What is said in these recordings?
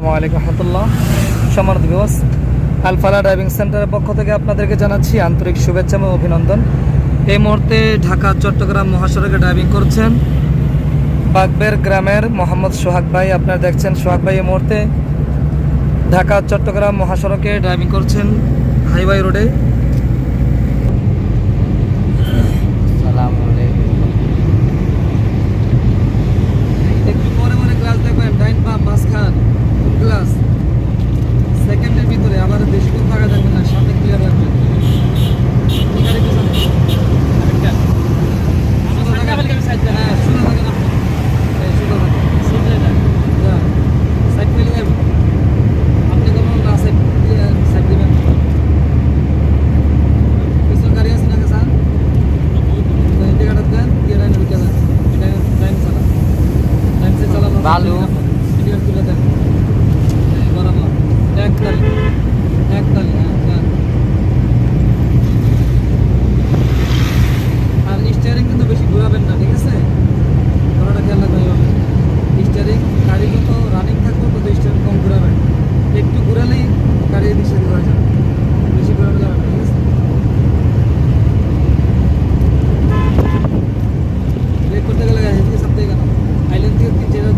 আসসালামু আলাইকুম রহমতুল্লাহ। সম্মানিত দিবস আলফালা ড্রাইভিং সেন্টারের পক্ষ থেকে আপনাদেরকে জানাচ্ছি আন্তরিক শুভেচ্ছা এবং অভিনন্দন। এই মুহূর্তে ঢাকা, চট্টগ্রাম মহাসড়কে ড্রাইভিং করছেন বাগবের গ্রামের মোহাম্মদ সোহাগ ভাই। আপনারা দেখছেন সোহাগ ভাই এই মুহূর্তে ঢাকা, চট্টগ্রাম মহাসড়কে ড্রাইভিং করছেন হাইওয়ে রোডে। বালু। আর স্টিয়ারিং কিন্তু বেশি ঘুরাবেন না, ঠিক আছে? ঘোরাটা খেয়াল রাখবেন স্টিয়ারিং গাড়ি যত রানিং থাকবে, তত স্টিয়ারিং কম ঘুরাবেন। একটু ঘুরালেই গাড়ি দিশে ঘুরা যাবে। বেশি ঘুরাবে যাবে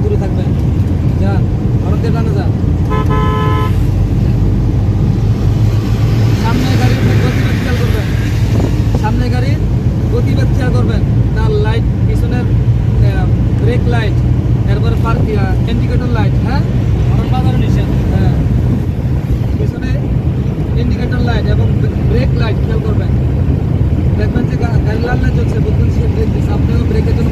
দূরে থাকবেন যান ভারতের টানে যান সামনে গাড়ির গতিবেগ খেয়াল করবেন। সামনে গাড়ির গতিবেগ খেয়াল করবেন। তার লাইট পিছনের ব্রেক লাইট তারপরে পার্কি ইন্ডিকেটর লাইট হ্যাঁ? আমার বাজারে নিচ্ছেন হ্যাঁ। পিছনে ইন্ডিকেটর লাইট এবং ব্রেক লাইট খেয়াল করবেন। দেখবেন যে গাড়ি লাল লাইট চলছে বুঝবেন সে ব্রেক দিচ্ছে ব্রেকের জন্য